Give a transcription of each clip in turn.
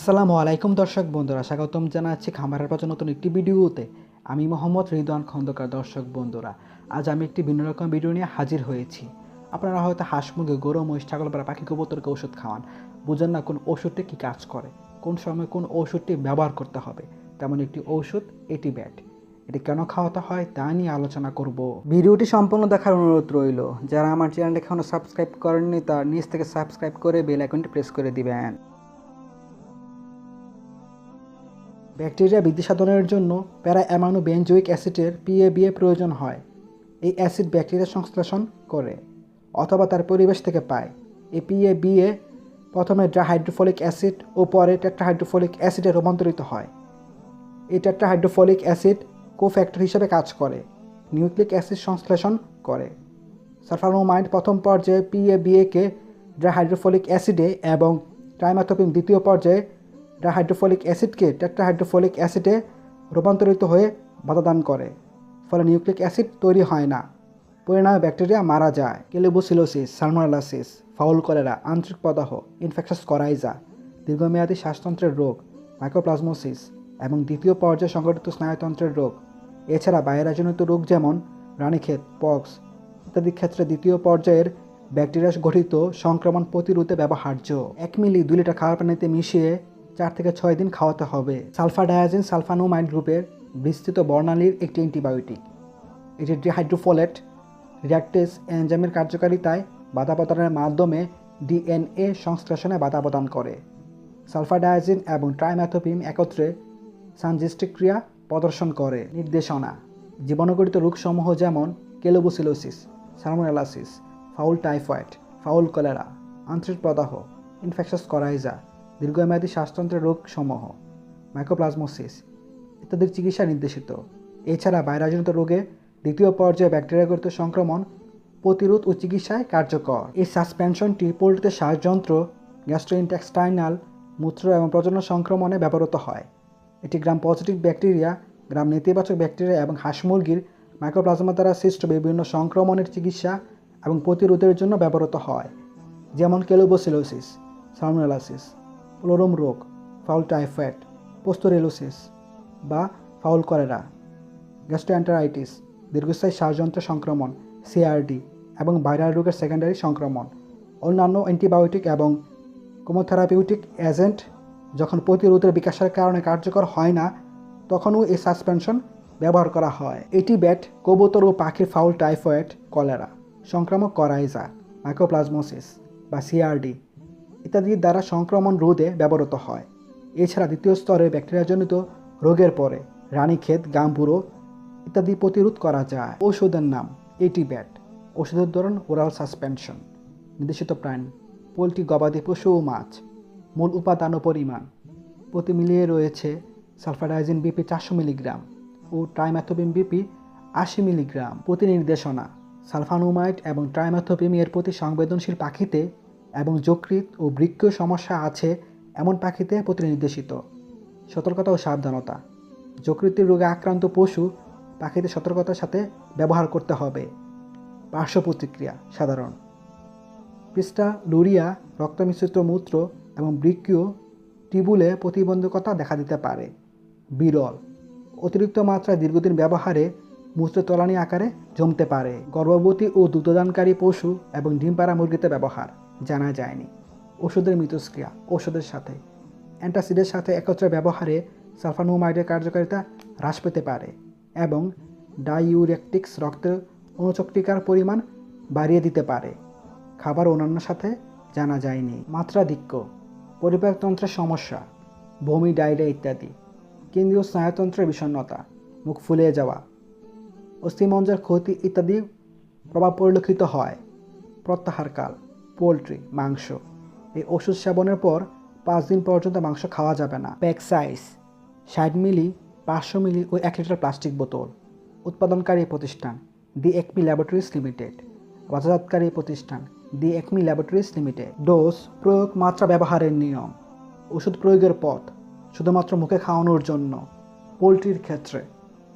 আসসালামু আলাইকুম দর্শক বন্ধুরা, স্বাগতম জানাচ্ছি খামারের পাশে নতুন একটি ভিডিওতে। আমি মোহাম্মদ রিদওয়ান খন্দকার দর্শক বন্ধুরা, আজ আমি একটি ভিন্ন রকম ভিডিও নিয়ে হাজির হয়েছি। আপনারা হয়তো হাঁস, মুরগি, গরু, মহিষ, ছাগল বা পাখি কবুতরকে ওষুধ খাওয়ান। বুঝেন না কোন ওষুধটি কী কাজ করে, কোন সময় কোন ওষুধটি ব্যবহার করতে হবে। তেমন একটি ঔষধ এটি ব্যাট এটি কেন খাওয়াতে হয় তা নিয়ে আলোচনা করব। ভিডিওটি সম্পূর্ণ দেখার অনুরোধ রইল, যারা আমার চ্যানেলটি এখনও সাবস্ক্রাইব করেননি, তার নিচ থেকে সাবস্ক্রাইব করে বেল আইকনটি প্রেস করে দিবেন। ব্যাকটেরিয়া বৃদ্ধি সাধনের জন্য প্যারা অ্যামাইনো বেনজোইক অ্যাসিডের পিএবিএ প্রয়োজন হয়। এই অ্যাসিড ব্যাকটেরিয়া সংশ্লেষণ করে অথবা তার পরিবেশ থেকে পায়। এই পিএবিএ প্রথমে ড্রাহাইড্রোফলিক অ্যাসিড ও পরে টেট্রাহাইড্রোফলিক অ্যাসিডে রূপান্তরিত হয়। এই টেট্রাহাইড্রোফলিক অ্যাসিড কোফ্যাক্টর হিসেবে কাজ করে, নিউক্লিক অ্যাসিড সংশ্লেষণ করে। সালফানোমাইড প্রথম পর্যায়ে পিএবিএকে ড্রাহাইড্রোফলিক অ্যাসিডে এবং ট্রাইমাথোপিন দ্বিতীয় পর্যায়ে ডাহাইড্রোফলিক অ্যাসিডকে টেট্রাহাইড্রোফলিক অ্যাসিডে রূপান্তরিত হয়ে বাধাদান করে। ফলে নিউক্লিক অ্যাসিড তৈরি হয় না। পরিণামে ব্যাকটেরিয়া মারা যায়। কেলিবোসিলোসিস সালমোনালাসিস ফাউল কলেরা, আন্তরিক প্রদাহ ইনফেকশাস করাইজা, দীর্ঘমেয়াদী শ্বাসতন্ত্রের রোগ মাইক্রোপ্লাজমোসিস এবং দ্বিতীয় পর্যায়ে সংগঠিত স্নায়ুতন্ত্রের রোগ। এছাড়া বাইরাজনিত রোগ যেমন রানীক্ষেত, পক্স ইত্যাদি ক্ষেত্রে দ্বিতীয় পর্যায়ের ব্যাকটেরিয়া গঠিত সংক্রমণ প্রতিরোধে ব্যবহার্য। এক মিলি দুই লিটার খাবার পানিতে মিশিয়ে চার থেকে ছয় দিন খাওয়াতে হবে। সালফাডায়াজিন সালফানোমাইড গ্রুপের বিস্তৃত বর্ণালীর একটি অ্যান্টিবায়োটিক। এটি ডিহাইড্রোফোলেট, রিয়াক্টেস এনজামের কার্যকারিতায় বাধা প্রদানের মাধ্যমে ডিএনএ সংশ্লেষণে বাধা প্রদান করে। সালফাডায়াজিন এবং ট্রাইম্যাথোপিম একত্রে সানজিস্টিক ক্রিয়া প্রদর্শন করে, নির্দেশনা। জীবাণুগঠিত রোগসমূহ যেমন colibacillosis, salmonellosis, fowl typhoid, fowl cholera, আন্তরিক প্রদাহ, ইনফেকশাস করাইজা দীর্ঘমেয়াদী শ্বাসতন্ত্রের রোগসমূহ মাইক্রোপ্লাজমোসিস ইত্যাদির চিকিৎসা নির্দেশিত। এছাড়া ভাইরাসজনিত রোগে দ্বিতীয় পর্যায়ে ব্যাকটেরিয়াগত সংক্রমণ প্রতিরোধ ও চিকিৎসায় কার্যকর। এই সাসপেনশনটি পোল্ট্রিতে শ্বাসযন্ত্র গ্যাস্ট্রোইন্টেক্সটাইনাল মূত্র এবং প্রজনন সংক্রমণে ব্যবহৃত হয়। এটি গ্রাম পজিটিভ ব্যাকটেরিয়া গ্রাম নেতিবাচক ব্যাকটেরিয়া এবং হাঁস মুরগির মাইক্রোপ্লাজমা দ্বারা সৃষ্ট বিভিন্ন সংক্রমণের চিকিৎসা এবং প্রতিরোধের জন্য ব্যবহৃত হয়, যেমন কেলোবোসিলোসিস সালমোনেলাসিস ক্লোরোম রোগ, ফাউল টাইফয়েড, পোস্তোরেলোসিস বা ফাউল কলেরা, গ্যাস্ট্রোএন্টারাইটিস, দীর্ঘস্থায়ী শ্বাসযন্ত্র সংক্রমণ সিআরডি এবং ভাইরাল রোগের সেকেন্ডারি সংক্রমণ। অন্যান্য অ্যান্টিবায়োটিক এবং কোমোথেরাপিউটিক এজেন্ট যখন প্রতিরোধের বিকাশের কারণে কার্যকর হয় না, তখনও এই সাসপেনশন ব্যবহার করা হয়। এটি ব্যাট, কবুতর ও পাখির ফাউল টাইফয়েড, কলেরা, সংক্রামক করাইজা মাইক্রোপ্লাজমোসিস বা সিআরডি ইত্যাদির দ্বারা সংক্রমণ রোধে ব্যবহৃত হয়। এছাড়া দ্বিতীয় স্তরে ব্যাকটেরিয়াজনিত রোগের পরে রানীক্ষেত গাম্বুরো ইত্যাদি প্রতিরোধ করা যায়। ঔষধের নাম এটি ব্যাট ওষুধের ধরন ওরাল সাসপেনশন। নির্দেশিত প্রাণী, পোলট্রি, গবাদি পশু ও মাছ। মূল উপাদান ও পরিমাণ। প্রতি মিলিয়ে রয়েছে সালফাডাইজিন বিপি চারশো মিলিগ্রাম ও ট্রাইম্যাথোবিম বিপি আশি মিলিগ্রাম। প্রতি নির্দেশনা সালফানোমাইড এবং ট্রাইম্যাথোবিম এর প্রতি সংবেদনশীল পাখিতে এবং যকৃত ও বৃক্ষ সমস্যা আছে এমন পাখিতে প্রতিনির্দেশিত। সতর্কতা ও সাবধানতা। যকৃতির রোগে আক্রান্ত পশু পাখিতে সতর্কতার সাথে ব্যবহার করতে হবে। পার্শ্ব প্রতিক্রিয়া, সাধারণ। পৃষ্ঠা, লুরিয়া রক্ত মিশ্রিত মূত্র এবং বৃক্ষীয় টিবুলে প্রতিবন্ধকতা দেখা দিতে পারে। বিরল। অতিরিক্ত মাত্রায় দীর্ঘদিন ব্যবহারে মূত্র তলানি আকারে জমতে পারে। গর্ভবতী ও দুগ্ধদানকারী পশু এবং ডিম পাড়া মুরগিতে ব্যবহার। জানা যায়নি। ওষুধের মিথস্ক্রিয়া ওষুধের সাথে। অ্যান্টাসিডের সাথে একত্রে ব্যবহারে সালফানোমাইডের কার্যকারিতা হ্রাস পেতে পারে এবং ডাইউরেকটিক্স রক্তের অনুচক্রিকার পরিমাণ বাড়িয়ে দিতে পারে। খাবার অন্যান্য সাথে জানা যায়নি। মাত্রাধিক্য, পরিপাকতন্ত্রের সমস্যা, বমি, ডায়রিয়া ইত্যাদি। কেন্দ্রীয় স্নায়ুতন্ত্রের বিষণ্ণতা, মুখ ফুলিয়ে যাওয়া, অস্থিমঞ্জের ক্ষতি ইত্যাদি প্রভাব পরিলক্ষিত হয়। প্রত্যাহারকাল পোলট্রি, মাংস। এই ওষুধ সেবনের পর পাঁচ দিন পর্যন্ত মাংস খাওয়া যাবে না। প্যাক সাইজ ষাট মিলি, পাঁচশো মিলি ও এক লিটার প্লাস্টিক বোতল। উৎপাদনকারী প্রতিষ্ঠান দি একমি ল্যাবরেটরিজ লিমিটেড। বাজারজাতকারী প্রতিষ্ঠান the Acme laboratories limited. Dose, প্রয়োগ, মাত্রা ব্যবহারের নিয়ম। ওষুধ প্রয়োগের পথ শুধুমাত্র মুখে খাওয়ানোর জন্য। পোলট্রির ক্ষেত্রে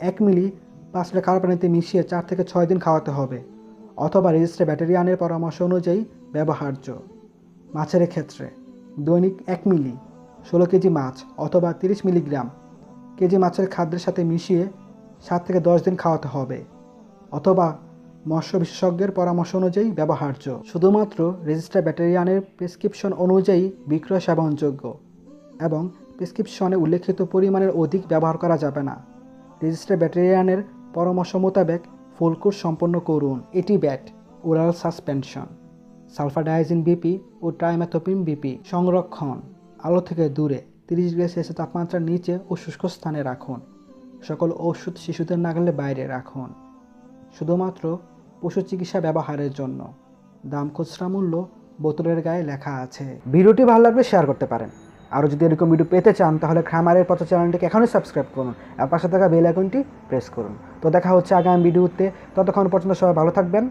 এক মিলি পাঁচ লিটার পানিতে মিশিয়ে চার থেকে ছয় দিন খাওয়াতে হবে। অথবা রেজিস্ট্রে ব্যাটারিয়ানের পরামর্শ অনুযায়ী ব্যবহার্য। মাছের ক্ষেত্রে দৈনিক এক মিলি, ষোলো কেজি মাছ অথবা তিরিশ মিলিগ্রাম কেজি মাছের খাদ্যের সাথে মিশিয়ে সাত থেকে দশ দিন খাওয়াতে হবে অথবা মৎস্য বিশেষজ্ঞের পরামর্শ অনুযায়ী ব্যবহার্য। শুধুমাত্র রেজিস্টার ব্যাটারিয়ানের প্রেসক্রিপশন অনুযায়ী বিক্রয় সেবনযোগ্য এবং প্রেসক্রিপশনে উল্লেখিত পরিমাণের অধিক ব্যবহার করা যাবে না। রেজিস্টার ব্যাটারিয়ানের পরামর্শ মোতাবেক ফুল কোর্স সম্পন্ন করুন। এটি vet, oral suspension. Sulfadiazine BP ও ট্রাইম্যাথোপিন বিপি সংরক্ষণ। আলো থেকে দূরে, তিরিশ ডিগ্রি সেলসিয়াস তাপমাত্রার নিচে ও শুষ্ক স্থানে রাখুন। সকল ওষুধ শিশুদের নাগালে বাইরে রাখুন। শুধুমাত্র পশু চিকিৎসা ব্যবহারের জন্য। দাম খুচরা মূল্য বোতলের গায়ে লেখা আছে। ভিডিওটি ভালো লাগলে শেয়ার করতে পারেন। আরও যদি এরকম ভিডিও পেতে চান, তাহলে খামারের পথ চ্যানেলটিকে এখনই সাবস্ক্রাইব করুন। আর পাশে থাকা বেল আইকনটি প্রেস করুন। তো দেখা হচ্ছে আগামী ভিডিওতে ততক্ষণ পর্যন্ত সবাই ভালো থাকবেন।